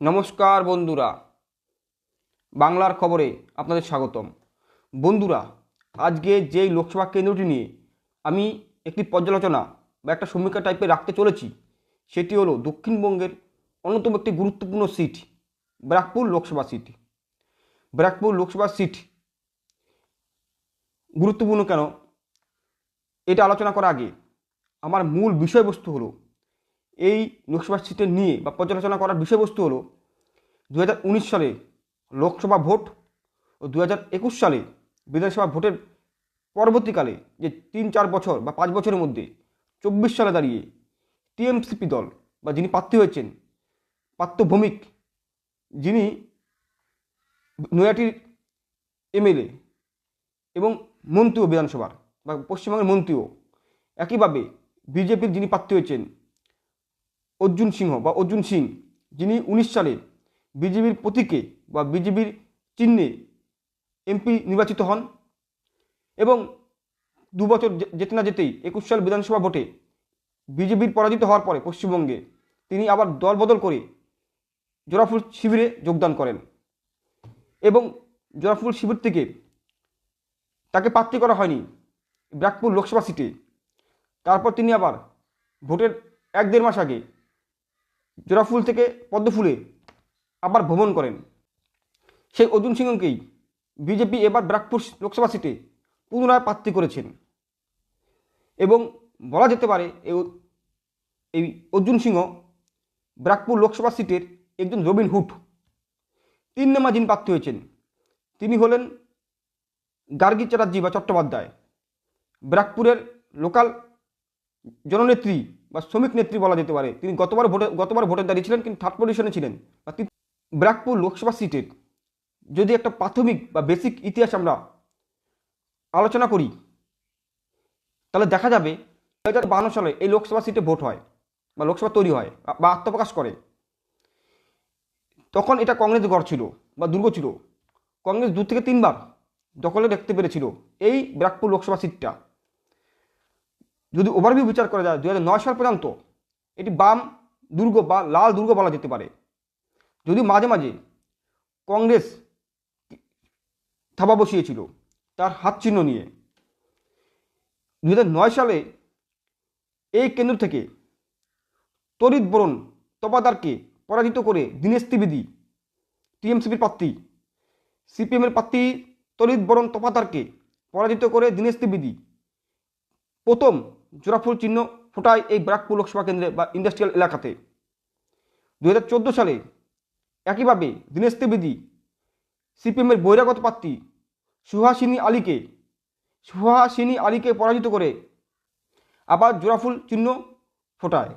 নমস্কার বন্ধুরা। বাংলার খবরে আপনাদের স্বাগতম। বন্ধুরা, আজকে যেই লোকসভা কেন্দ্রটি নিয়ে আমি একটি পর্যালোচনা বা একটা সমীক্ষা টাইপের রাখতে চলেছি, সেটি হলো দক্ষিণবঙ্গের অন্যতম একটি গুরুত্বপূর্ণ seat Barrackpore Lok Sabha seat Barrackpore Lok Sabha seat গুরুত্বপূর্ণ কেন? এটা আলোচনা করার আগে আমার মূল বিষয়বস্তু হলো এই সিটের নিয়ে বা পর্যালোচনা করার বিষয়বস্তু হলো দু হাজার উনিশ সালে লোকসভা ভোট ও দু হাজার একুশ সালে বিধানসভা ভোটের পরবর্তীকালে যে তিন, চার বছর বা পাঁচ বছরের মধ্যে চব্বিশ সালে দাঁড়িয়ে টিএমসিপি দল বা যিনি প্রার্থী হয়েছেন পার্থ ভৌমিক যিনি নয়াটির এমএলএ এবং মন্ত্রীও বিধানসভার বা পশ্চিমবঙ্গের মন্ত্রীও একইভাবে বিজেপির যিনি প্রার্থী হয়েছেন অর্জুন সিংহ বা অর্জুন সিং, যিনি উনিশ সালে বিজেপির প্রতীকে বা বিজেপির চিহ্নে এমপি নির্বাচিত হন এবং দু বছর যেতে না যেতেই একুশ সাল বিধানসভা ভোটে বিজেপির পরাজিত হওয়ার পরে পশ্চিমবঙ্গে তিনি আবার দল বদল করে জোড়াফুল শিবিরে যোগদান করেন এবং জোড়াফুল শিবির থেকে তাকে প্রার্থী করা হয়নি ব্যাকপুর লোকসভা সিটে। তারপর তিনি আবার ভোটের এক দেড় মাস আগে জোড়াফুল থেকে পদ্মফুলে আবার ভ্রমণ করেন। সেই অর্জুন সিংহকেই বিজেপি এবার ব্যারাকপুর লোকসভা সিটে পুনরায় প্রার্থী করেছেন। এবং বলা যেতে পারে এই অর্জুন সিংহ ব্যারাকপুর লোকসভা সিটের একজন রবিন হুড তিন নম্বর যিনি প্রার্থী হয়েছেন, তিনি হলেন গার্গী চ্যাটার্জি বা চট্টোপাধ্যায়। ব্যারাকপুরের লোকাল জননেত্রী বা শ্রমিক নেত্রী বলা যেতে পারে। তিনি গতবার ভোটে গতবার ভোটে দাঁড়িয়েছিলেন কিন্তু থার্ড পজিশনে ছিলেন। বা তিনি ব্যারাকপুর লোকসভা সিটের। যদি একটা প্রাথমিক বা বেসিক ইতিহাস আমরা আলোচনা করি, তাহলে দেখা যাবে দু হাজার বাহান্ন সালে এই লোকসভা সিটে ভোট হয় বা লোকসভা তৈরি হয় বা আত্মপ্রকাশ করে। তখন এটা কংগ্রেস গড় ছিল বা দুর্গ ছিল। কংগ্রেস দু থেকে তিনবার দখলে দেখতে পেরেছিল এই ব্যারাকপুর লোকসভা সিটটা। যদি ওভারভিউ বিচার করা যায় দু সাল পর্যন্ত এটি বাম দুর্গ বা লাল দুর্গ বলা যেতে পারে। যদি মাঝে মাঝে কংগ্রেস থাবা বসিয়েছিল তার হাত চিহ্ন নিয়ে দু সালে এই কেন্দ্র থেকে তরিত বরণ তপাদারকে পরাজিত করে দীনেশ ত্রিবেদী, টিএমসিপির প্রার্থী, সিপিএমের প্রার্থী তরিত বরণ তপাদারকে পরাজিত করে দীনেশ ত্রিবেদী প্রথম জোড়াফুল চিহ্ন ফোটায় এই ব্যারাকপুর লোকসভা কেন্দ্রে বা ইন্ডাস্ট্রিয়াল এলাকাতে। দু হাজার চোদ্দ সালে একইভাবে দীনেশ ত্রিবেদী সিপিএমের বহিরাগত প্রার্থী সুহাসিনী আলীকে সুহাসিনী আলীকে পরাজিত করে আবার জোড়াফুল চিহ্ন ফোটায়।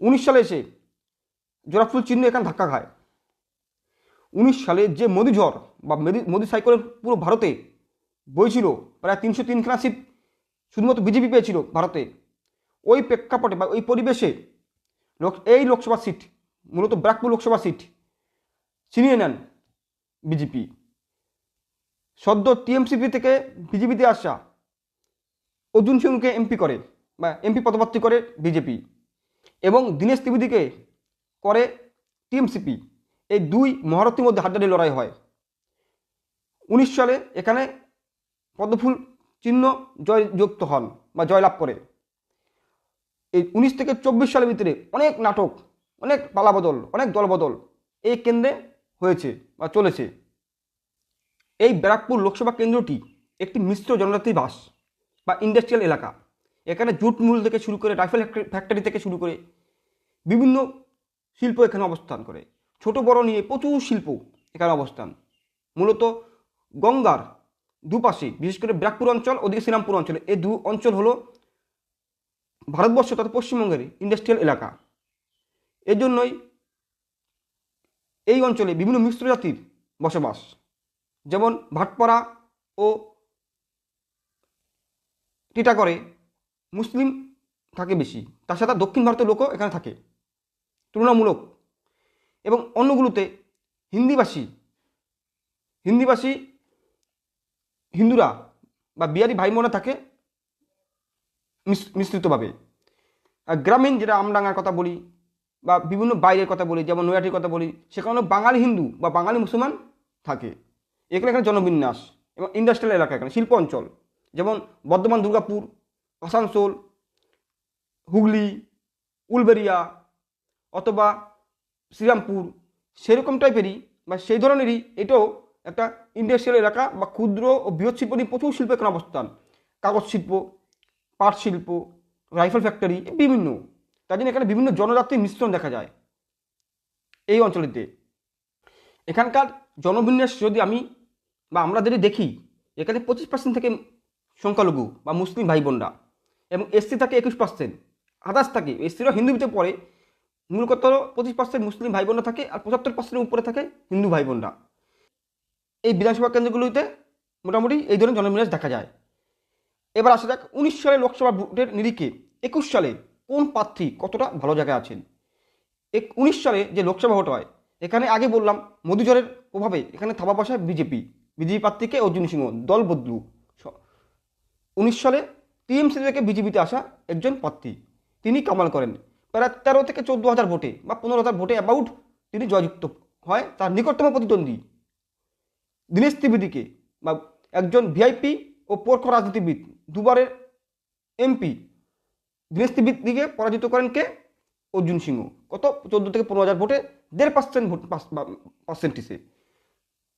উনিশ সালে এসে জোড়াফুল চিহ্ন এখানে ধাক্কা খায়। উনিশ সালে যে মোদি ঝড় বা মেদি, মোদি সাইকেলের পুরো ভারতে বইছিল, প্রায় তিনশো তিনখানা সিট শুধুমাত্র বিজেপি পেয়েছিল ভারতে। ওই প্রেক্ষাপটে বা ওই পরিবেশে লোক, এই লোকসভা সিট, মূলত ব্যারাকপুর লোকসভা সিট, ছিনিয়ে নেন বিজেপি। সদ্য টিএমসিপি থেকে বিজেপিতে আসা অর্জুন সিংকে এমপি করে বা এমপি পদপ্রার্থী করে বিজেপি এবং দীনেশ ত্রিবেদীকে করে টিএমসিপি। এই দুই মহারথীর মধ্যে হাড্ডাহাড্ডি লড়াই হয়। উনিশ সালে এখানে পদ্মফুল চিহ্ন জয়যুক্ত হন বা জয়লাভ করে। এই উনিশ থেকে চব্বিশ সালের ভিতরে অনেক নাটক, অনেক পালাবদল, অনেক দলবদল এই কেন্দ্রে হয়েছে বা চলেছে। এই ব্যারাকপুর লোকসভা কেন্দ্রটি একটি মিশ্র জনজাতি বাস বা ইন্ডাস্ট্রিয়াল এলাকা। এখানে জুট মূল থেকে শুরু করে রাইফেল ফ্যাক্টরি থেকে শুরু করে বিভিন্ন শিল্প এখানে অবস্থান করে। ছোট বড় নিয়ে প্রচুর শিল্প এখানে অবস্থান। মূলত গঙ্গার দুপাশে, বিশেষ করে ব্যারাকপুর অঞ্চল, ওদিকে শ্রীরামপুর অঞ্চল। এই দু অঞ্চল হলো ভারতবর্ষ তথা পশ্চিমবঙ্গের ইন্ডাস্ট্রিয়াল এলাকা। এর জন্যই এই অঞ্চলে বিভিন্ন মিশ্র জাতির বসবাস। যেমন ভাটপাড়া ও টিটাগড়ে মুসলিম থাকে বেশি। তার সাথে দক্ষিণ ভারতের লোকও এখানে থাকে, তুলনামূলক। এবং অন্যগুলোতে হিন্দিভাষী হিন্দিভাষী হিন্দুরা বা বিহারি ভাই বোনা থাকে মিশ- মিশ্রিতভাবে। আর গ্রামীণ যেটা আমডাঙ্গার কথা বলি বা বিভিন্ন বাইরের কথা বলি, যেমন নৈয়াটির কথা বলি সেখানে বাঙালি হিন্দু বা বাঙালি মুসলমান থাকে। এখানে এখানে জনবিন্যাস এবং ইন্ডাস্ট্রিয়াল এলাকা এখানে, শিল্প অঞ্চল। যেমন বর্ধমান, দুর্গাপুর, আসানসোল, হুগলি, উলবেরিয়া অথবা শ্রীরামপুর, সেরকম টাইপেরই বা সেই ধরনেরই এটাও একটা ইন্ডাস্ট্রিয়াল এলাকা বা ক্ষুদ্র ও বৃহৎ শিল্প নিয়ে প্রচুর শিল্প এখানে অবস্থান। কাগজ শিল্প, পাট শিল্প, রাইফেল ফ্যাক্টরি বিভিন্ন। তার জন্য এখানে বিভিন্ন জনজাতির মিশ্রণ দেখা যায় এই অঞ্চলেতে। এখানকার জনবিন্যাস যদি আমি বা আমরা যদি দেখি, এখানে পঁচিশ পার্সেন্ট থেকে সংখ্যালঘু বা মুসলিম ভাই বোনরা এবং এসসি থাকে একুশ পার্সেন্ট আদার্স থাকে এসসিরা হিন্দুতে পড়ে মূলত পঁচিশ পার্সেন্ট মুসলিম ভাই বোনরা থাকে আর পঁচাত্তর পার্সেন্টের উপরে থাকে হিন্দু ভাই বোনরা এই বিধানসভা কেন্দ্রগুলিতে মোটামুটি এই ধরনের জনবিন্যাস দেখা যায়। এবার আসা যাক উনিশ সালে লোকসভা ভোটের নিরিখে একুশ সালে কোন প্রার্থী কতটা ভালো জায়গায় আছেন? এক, উনিশ সালে যে লোকসভা ভোট হয়, এখানে আগে বললাম মোদিজরের প্রভাবে এখানে থাবা বসায় বিজেপি। বিজেপি প্রার্থীকে অর্জুন সিংহ, দল বদলু। উনিশ সালে টিএমসি থেকে বিজেপিতে আসা একজন প্রার্থী, তিনি কামাল করেন। প্রায় তেরো থেকে চোদ্দ হাজার ভোটে বা পনেরো হাজার ভোটে অ্যাবাউট তিনি জয়যুক্ত হয় তার নিকটতম প্রতিদ্বন্দ্বী। দীনেশ ত্রিবেদীকে বা একজন ভিআইপি ও পরখ রাজনীতিবিদ, দুবারের এমপি দীনেশ ত্রিবেদীকে পরাজিত করেন কে? অর্জুন সিংহ। কত? চোদ্দ থেকে পনেরো হাজার ভোটে দেড় পার্সেন্ট ভোট পার্সেন্টেজে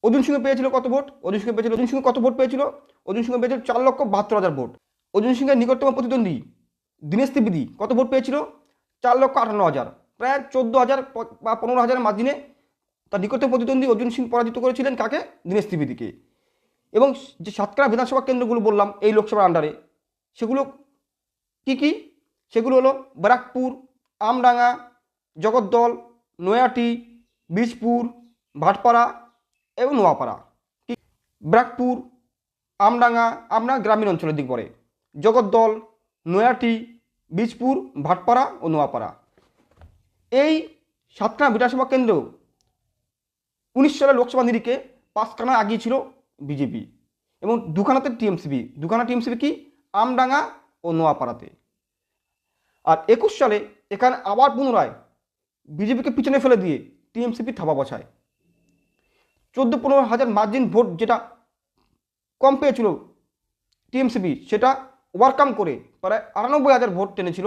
অর্জুন সিংহ পেয়েছিল কত ভোট? অর্জুন সিংহ পেয়েছিল, অর্জুন সিংহ কত ভোট পেয়েছিল? অর্জুন সিংহ পেয়েছিল চার লক্ষ বাহাত্তর হাজার ভোট। অর্জুন সিংহের নিকটতম প্রতিদ্বন্দ্বী দীনেশ ত্রিবেদী কত ভোট পেয়েছিল? চার লক্ষ আটান্ন হাজার। প্রায় চোদ্দ হাজার বা পনেরো হাজারের মার্জিনে তার নিকটতম প্রতিদ্বন্দ্বী অর্জুন সিং পরাজিত করেছিলেন কাকে? দীনেশ ত্রিবেদীকে। এবং যে সাতক্ষীরা বিধানসভা কেন্দ্রগুলো বললাম, এই লোকসভার আন্ডারে সেগুলো কি কি? সেগুলো হলো ব্যারাকপুর, আমডাঙ্গা, জগদ্দল, নয়াটি বীজপুর ভাটপাড়া এবং নোয়াপাড়া। ব্যারাকপুর, আমডাঙ্গা আমডাঙ্গা গ্রামীণ অঞ্চলের দিক পড়ে। জগদ্দল, নয়াটি বীজপুর ভাটপাড়া ও নোয়াপাড়া। এই সাতখানা বিধানসভা কেন্দ্র উনিশ সালের লোকসভা নিরিখে পাঁচখানা আগিয়ে ছিল বিজেপি এবং দুখানাতে টিএমসিবি। দুখানা টিএমসিবি কি? আমডাঙ্গা ও নোয়াপাড়াতে। আর একুশ সালে এখানে আবার পুনরায় বিজেপিকে পিছনে ফেলে দিয়ে টিএমসিপি থাবা বসায়। চোদ্দ পনেরো হাজার মার্জিন ভোট যেটা কম পেয়েছিল টিএমসিপি, সেটা ওভারকাম করে প্রায় আটানব্বই হাজার ভোট টেনেছিল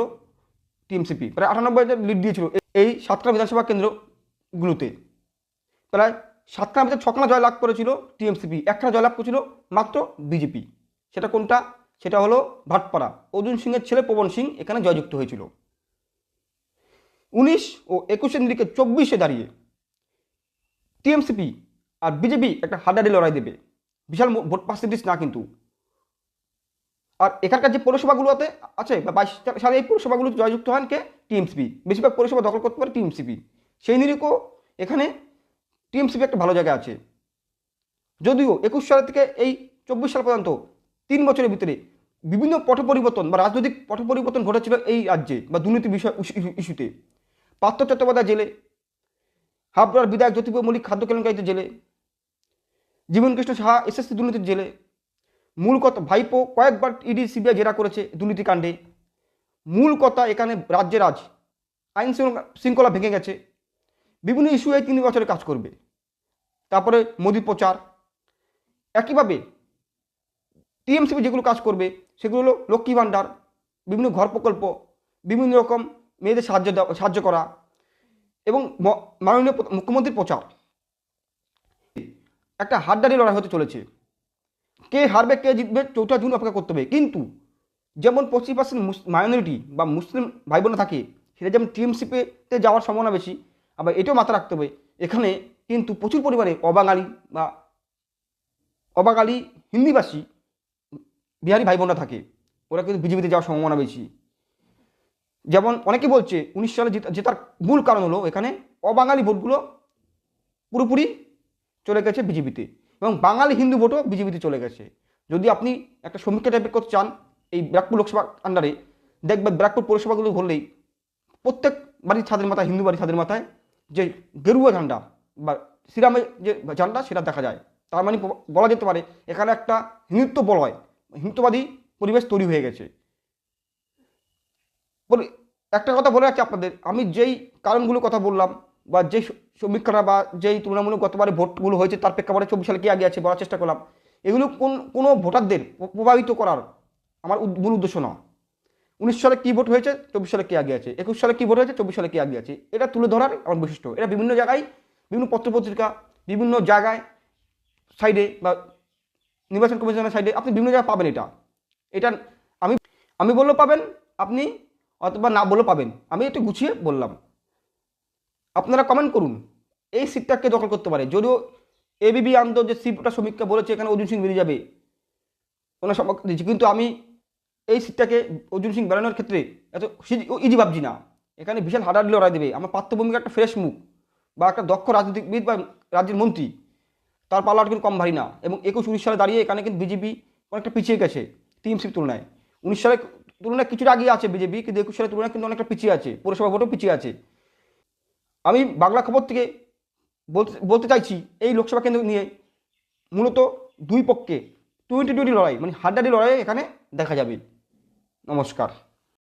টিএমসিপি, প্রায় আটানব্বই হাজার লিড দিয়েছিল এই সাতটা বিধানসভা কেন্দ্রগুলোতে। প্রায় সাতখানা ভিতরে ছখানা জয়লাভ করেছিল টিএমসিপি, একখানা জয়লাভ করেছিল মাত্র বিজেপি। সেটা কোনটা? সেটা হলো ভাটপাড়া। অর্জুন সিংয়ের ছেলে পবন সিং এখানে জয়যুক্ত হয়েছিল। উনিশ ও একুশের নিরিখে চব্বিশে দাঁড়িয়ে টিএমসিপি আর বিজেপি একটা হাড্ডাডি লড়াই দেবে। বিশাল ভোট পার্সেন্টেজ না কিন্তু। আর এখানকার যে পৌরসভাগুলোতে আছে, বা বাইশ সালে এই পৌরসভাগুলো জয়যুক্ত হন কে? টিএমসিপি। বেশিরভাগ পৌরসভা দখল করতে পারে টিএমসিপি। সেই নিরিখও এখানে টিএমসিপি একটা ভালো জায়গায় আছে। যদিও একুশ সাল থেকে এই চব্বিশ সাল পর্যন্ত তিন বছরের ভিতরে বিভিন্ন পট পরিবর্তন বা রাজনৈতিক পট পরিবর্তন ঘটেছিল এই রাজ্যে বা দুর্নীতি বিষয় ইস্যুতে। পার্থ চট্টোপাধ্যায় জেলে, হাবড়ার বিধায়ক জ্যোতিপ্রিয় মল্লিক খাদ্য কেলেঙ্কারিতে জেলে জীবন কৃষ্ণ সাহা এসএসসি দুর্নীতির জেলে, মূল কথা ভাইপো কয়েকবার ইডি, সিবিআই জেরা করেছে দুর্নীতিকাণ্ডে মূল কথা এখানে রাজ্যের রাজ, আইন শৃঙ্খলা ভেঙে গেছে। বিভিন্ন ইস্যু এই তিন বছরে কাজ করবে। তারপরে মোদী প্রচার। একইভাবে টিএমসিপি যেগুলো কাজ করবে, সেগুলো হলো লক্ষ্মী ভাণ্ডার, বিভিন্ন ঘর প্রকল্প, বিভিন্ন রকম মেয়েদের সাহায্য দেওয়া, সাহায্য করা এবং মাননীয় মুখ্যমন্ত্রীর প্রচার। একটা হাড্ডারি লড়াই হতে চলেছে। কে হারবে, কে জিতবে, চৌঠা জুন অপেক্ষা করতে হবে। কিন্তু যেমন পঁচিশ পার্সেন্ট মাইনরিটি বা মুসলিম ভাই বোনা থাকে, সেটা যেমন টিএমসিপিতে যাওয়ার সম্ভাবনা বেশি আবার এটাও মাথা রাখতে হবে, এখানে কিন্তু প্রচুর পরিমাণে অবাঙালি বা অবাঙালি হিন্দিভাষী বিহারি ভাই বোনরা থাকে, ওরা কিন্তু বিজেপিতে যাওয়ার সম্ভাবনা বেশি। যেমন অনেকে বলছে, উনিশ সালে জেতা- জেতার মূল কারণ হলো এখানে অবাঙালি ভোটগুলো পুরোপুরি চলে গেছে বিজেপিতে এবং বাঙালি হিন্দু ভোটও বিজেপিতে চলে গেছে। যদি আপনি একটা সমীক্ষা টাইপের করতে চান, এই ব্যারাকপুর লোকসভা আন্ডারে দেখবেন ব্যারাকপুর পৌরসভাগুলো ধরলেই প্রত্যেক বাড়ির ছাদের মাথায়, হিন্দু বাড়ির ছাদের মাথায় যে গেরুয়া ঝান্ডা বা শ্রীরামের যে ঝান্ডা সেটা দেখা যায়। তার মানে বলা যেতে পারে এখানে একটা হিন্দুত্ব বলয় হিন্দুত্ববাদী পরিবেশ তৈরি হয়ে গেছে। একটা কথা বলে রাখছি আপনাদের, আমি যেই কারণগুলো কথা বললাম বা যেই সমীক্ষাটা বা যেই তুলনামূলক গতবারে ভোটগুলো হয়েছে, তার প্রেক্ষাপটে চব্বিশ সালে কি আগে আছে বলার চেষ্টা করলাম। এগুলো কোন, কোনো ভোটারদের প্রভাবিত করার আমার মূল উদ্দেশ্য না উনিশ সালে কী ভোট হয়েছে? চব্বিশ সালে কি আগে আছে? একুশ সালে কী ভোট হয়েছে? চব্বিশ সালে কি আগে আছে? এটা তুলে ধরার আমার বৈশিষ্ট্য। এটা বিভিন্ন জায়গায়, বিভিন্ন পত্রপত্রিকা, বিভিন্ন জায়গায়, সাইডে বা নির্বাচন কমিশনের সাইডে আপনি বিভিন্ন জায়গায় পাবেন এটা। এটা আমি আমি বললেও পাবেন, আপনি অথবা না বলেও পাবেন। আমি একটু গুছিয়ে বললাম। আপনারা কমেন্ট করুন। এই সিটটাকে দখল করতে পারে? যদিও এবিবি আন্ত যে সিটটা সমীক্ষা বলেছে, এখানে অর্জুন সিং বেরিয়ে যাবে। ওনার সম্পর্ক কিন্তু আমি এই সিটটাকে অর্জুন সিং বেড়ানোর ক্ষেত্রে এত ইজি ভাবছি না। এখানে বিশাল হাডাহাডি লড়াই দেবে। আমার পার্থভূমিকা একটা ফ্রেশ মুখ বা একটা দক্ষ রাজনীতিবিদ বা রাজ্যের মন্ত্রী, তার পাল্লাটা কিন্তু কম ভারী না। এবং একুশ, উনিশ সালে দাঁড়িয়ে এখানে কিন্তু বিজেপি অনেকটা পিছিয়ে গেছে টিএমসির তুলনায়। উনিশ সালের তুলনায় কিছুটা এগিয়ে আছে বিজেপি কিন্তু একুশ সালের তুলনায় কিন্তু অনেকটা পিছিয়ে আছে। পৌরসভা ভোটও পিছিয়ে আছে। আমি বাংলা খবর থেকে বলতে বলতে চাইছি, এই লোকসভা কেন্দ্র নিয়ে মূলত দুই পক্ষে টোয়েন্টি টোয়েন্টি লড়াই মানে হাড্ডাডি লড়াই এখানে দেখা যাবে। নমস্কার